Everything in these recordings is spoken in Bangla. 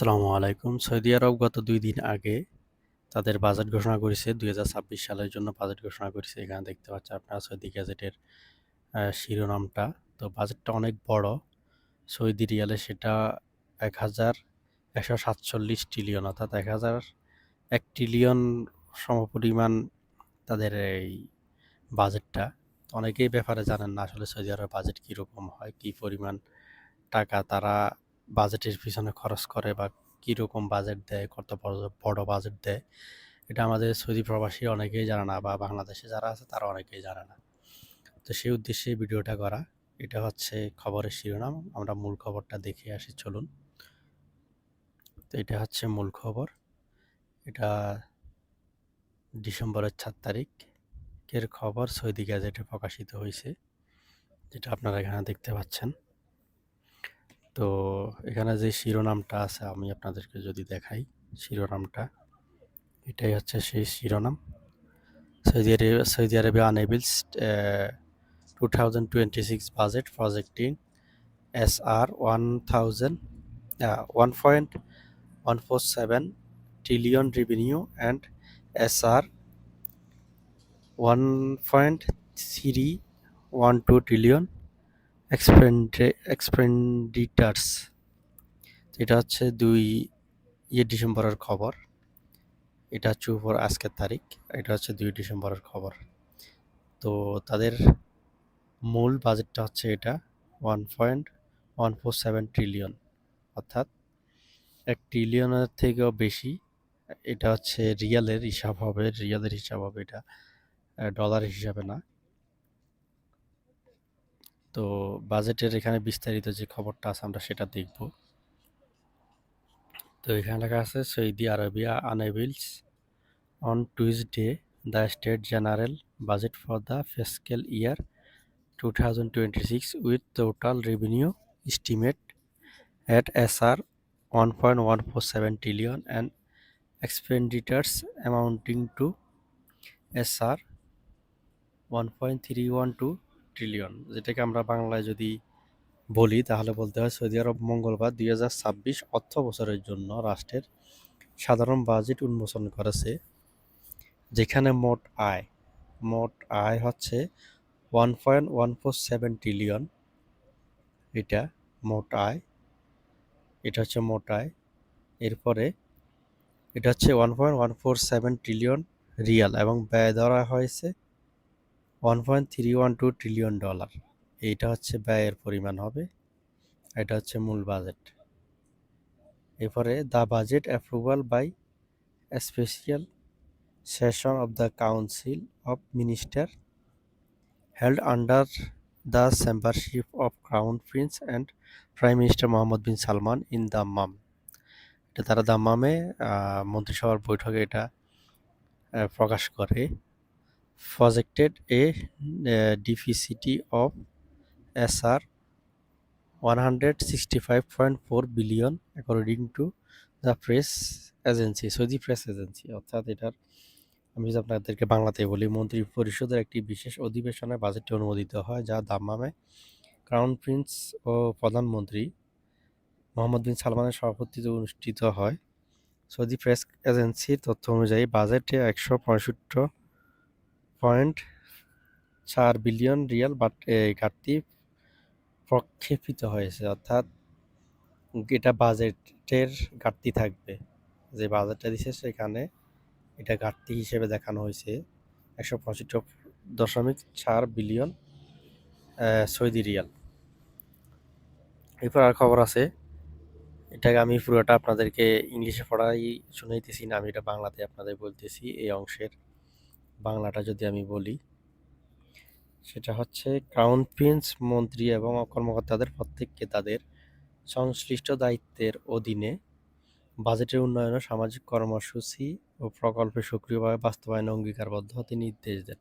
আসসালামু আলাইকুম। সৌদি আরব গত দুই দিন আগে তাদের বাজেট ঘোষণা করেছে, দুই হাজার ছাব্বিশ সালের জন্য বাজেট ঘোষণা করেছে। এখানে দেখতে পাচ্ছেন আপনারা সৌদি গ্যাজেটের শিরোনামটা। তো বাজেটটা অনেক বড়। সৌদি রিয়ালে সেটা এক হাজার একশো সাতচল্লিশ ট্রিলিয়ন অর্থাৎ এক হাজার এক ট্রিলিয়ন সমপরিমাণ তাদের এই বাজেটটা। অনেকেই ব্যাপারে জানেন না আসলে সৌদি আরবের বাজেট কীরকম হয়, কী পরিমাণ টাকা তারা বাজেটের পিছনে খরচ করে বা কীরকম বাজেট দেয়, কত বড় বাজেট দেয়, এটা আমাদের সৌদি প্রবাসী অনেকেই জানে না বা বাংলাদেশে যারা আছে তারা অনেকেই জানে না। তো সেই উদ্দেশ্যে ভিডিওটা করা। এটা হচ্ছে খবরের শিরোনাম। আমরা মূল খবরটা দেখে আসি, চলুন। তো এটা হচ্ছে মূল খবর। এটা ডিসেম্বরের চার তারিখের খবর সৌদি গ্যাজেটে প্রকাশিত হয়েছে, যেটা আপনারা এখানে দেখতে পাচ্ছেন। তো এখানে যে শিরোনামটা আছে, আমি আপনাদেরকে যদি দেখাই শিরোনামটা, এটাই হচ্ছে সেই শিরোনাম। Saudi Arab Saudi Arabia unveils two thousand twenty six budget projecting S R one thousand one point one four seven trillion revenue and S R one point three one two trillion expenditures এটা হচ্ছে দুই ইয়ে ডিসেম্বরের খবর। এটা হচ্ছে উপর আজকের তারিখ, এটা হচ্ছে দুই ডিসেম্বরের খবর। তো তাদের মূল বাজেটটা হচ্ছে এটা one point one four seven trillion অর্থাৎ এক ট্রিলিয়নের থেকেও বেশি, এটা হচ্ছে রিয়ালের হিসাব হবে, রিয়ালের হিসাব হবে এটা ডলার হিসাবে না। তো বাজেটের এখানে বিস্তারিত যে খবরটা আছে আমরা সেটা দেখব। তো এখানে লেখা আছে, Saudi Arabia unveils on Tuesday the state general budget for the fiscal year two thousand twenty six with total revenue estimate at SR 1.147 trillion and expenditures amounting to SR 1.312 trillion যেটাকে আমরা বাংলায় যদি বলি, তাহলে বলতে হয় সৌদি আরব মঙ্গলবার দুই হাজার ছাব্বিশ অর্থ বছরের জন্য রাষ্ট্রের সাধারণ বাজেট উন্মোচন করেছে, যেখানে মোট আয় মোট আয় হচ্ছে one point one four seven trillion এটা মোট আয়, এটা হচ্ছে মোট আয়, এরপরে এটা হচ্ছে one point one four seven trillion riyal এবং ব্যয় ধরা হয়েছে one point three one two trillion dollar এইটা হচ্ছে ব্যয়ের পরিমাণ হবে। এটা হচ্ছে মূল বাজেট এরপরে the budget approval by special session of the council of minister held under the censorship of Crown Prince and Prime Minister Mohammed bin Salman in Dammam এটা তারা দাম্মামে মন্ত্রিসভার বৈঠকে এটা প্রকাশ করে। আর one hundred sixty five point four billion according to the press agency Saudi press agency অর্থাৎ এটার আমি যদি আপনাদেরকে বাংলাতে বলি, মন্ত্রী পরিষদের একটি বিশেষ অধিবেশনে বাজেটটি অনুমোদিত হয়, যা দাম্মামে ক্রাউন প্রিন্স ও প্রধানমন্ত্রী মোহাম্মদ বিন সালমানের সভাপতিত্বে অনুষ্ঠিত হয়। সৌদি প্রেস এজেন্সির তথ্য অনুযায়ী বাজেটে একশো পঁয়ষট্টি পয়েন্ট চার বিলিয়ন রিয়াল ঘাটতি প্রক্ষেপিত হয়েছে। অর্থাৎ এটা বাজেটের ঘাটতি থাকবে। যে বাজেটটা দিছে সেখানে এটা ঘাটতি হিসেবে দেখানো হয়েছে। একশো পঁয়ষট্টি দশমিক চার বিলিয়ন সৌদি রিয়াল। এরপর আর খবর আছে এটাকে আমি পুরোটা আপনাদেরকে ইংলিশে পড়াই শুনাইতেছি না, আমি এটা বাংলাতে আপনাদের বলতেছি এই অংশের। বাংলাটা যদি আমি বলি, সেটা হচ্ছে ক্রাউন প্রিন্স মন্ত্রী এবং কর্মকর্তাদের প্রত্যেককে তাদের সংশ্লিষ্ট দায়িত্বের অধীনে বাজেটের উন্নয়ন ও সামাজিক কর্মসূচি ও প্রকল্পে সক্রিয়ভাবে বাস্তবায়নে অঙ্গীকারবদ্ধ হতে নির্দেশ দেন,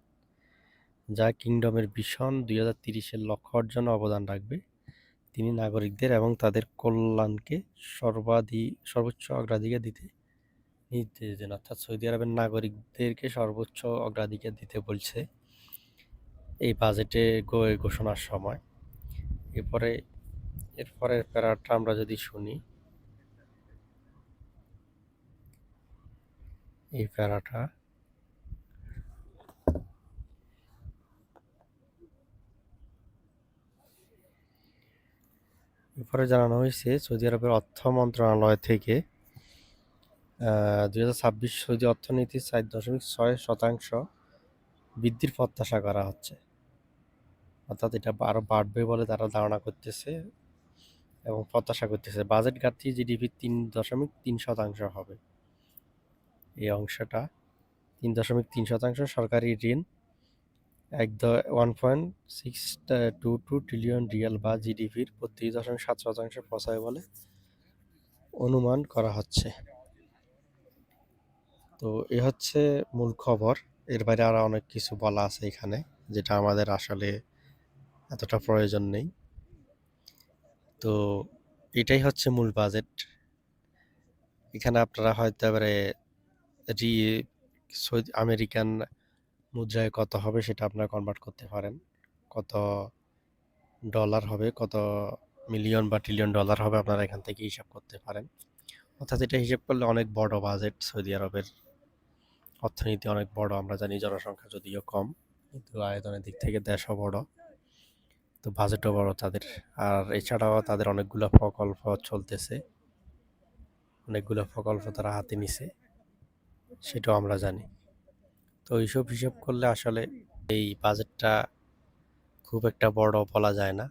যা কিংডমের ভীষণ দুই হাজার তিরিশের লক্ষ্য অর্জনে অবদান রাখবে। তিনি নাগরিকদের এবং তাদের কল্যাণকে সর্বাধিক সর্বোচ্চ অগ্রাধিকার দিতে নির্দেশ দেন অর্থাৎ সৌদি আরবের নাগরিকদেরকে সর্বোচ্চ অগ্রাধিকার দিতে বলছে এই বাজেটে ঘোষণার সময়। এরপরে এরপরের প্যারাটা আমরা যদি শুনি, এই প্যারাটা এরপরে জানানো হয়েছে সৌদি আরবের অর্থ মন্ত্রণালয় থেকে দুই হাজার ছাব্বিশ সৌদি অর্থনীতির চার দশমিক ছয় শতাংশ বৃদ্ধির প্রত্যাশা করা হচ্ছে। অর্থাৎ এটা আরও বাড়বে বলে তারা ধারণা করতেছে এবং প্রত্যাশা করতেছে। বাজেট ঘাটতি জিডিপি তিন দশমিক তিন শতাংশ হবে। এই অংশটা তিন দশমিক তিন শতাংশ সরকারি ঋণ, এক one point six two two trillion riyal বা জিডিপির বত্রিশ দশমিক সাত শতাংশ পৌঁছায় বলে অনুমান করা হচ্ছে। তো এ হচ্ছে মূল খবর। এর বাইরে আরও অনেক কিছু বলা আছে এখানে, যেটা আমাদের আসলে এতটা প্রয়োজন নেই। তো এটাই হচ্ছে মূল বাজেট এখানে আপনারা হয়তো এবারে রি সৌদি, আমেরিকান মুদ্রায় কত হবে সেটা আপনারা কনভার্ট করতে পারেন। কত ডলার হবে, কত মিলিয়ন বা ট্রিলিয়ন ডলার হবে আপনারা এখান থেকে হিসাব করতে পারেন। অর্থাৎ এটা হিসাব করলে অনেক বড় বাজেট সৌদি আরবের অর্থনীতি অনেক বড়, আমরা জানি জনসংখ্যা যদিও কম, কিন্তু আয়তনের দিক থেকে দেশও বড়। তো বাজেটও বড় তাদের। আর এছাড়াও তাদের অনেকগুলো প্রকল্প চলতেছে। অনেকগুলো প্রকল্প তারা হাতে নিছে, সেটাও আমরা জানি। তো এইসব হিসাব করলে আসলে এই বাজেটটা খুব একটা বড় বলা যায় না।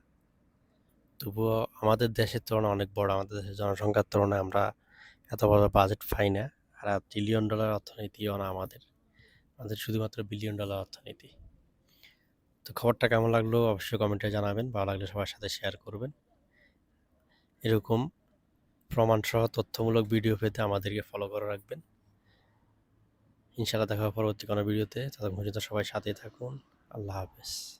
তবুও আমাদের দেশের তুলনায় অনেক বড়, আমাদের দেশের জনসংখ্যার তুলনায় আমরা এত বড় বাজেট পাই না। আর ট্রিলিয়ন ডলার অর্থনীতিও না আমাদের। আমাদের শুধুমাত্র বিলিয়ন ডলার অর্থনীতি। তো খবরটা কেমন লাগল অবশ্যই কমেন্টে জানাবেন, ভালো লাগলে সবার সাথে শেয়ার করবেন। এরকম প্রমাণসহ তথ্যমূলক ভিডিও পেতে আমাদেরকে ফলো করে রাখবেন। ইনশাআল্লাহ দেখা পরবর্তী কোনো ভিডিওতে ততক্ষণ পর্যন্ত সবাই সাথে থাকুন। আল্লাহ হাফেজ।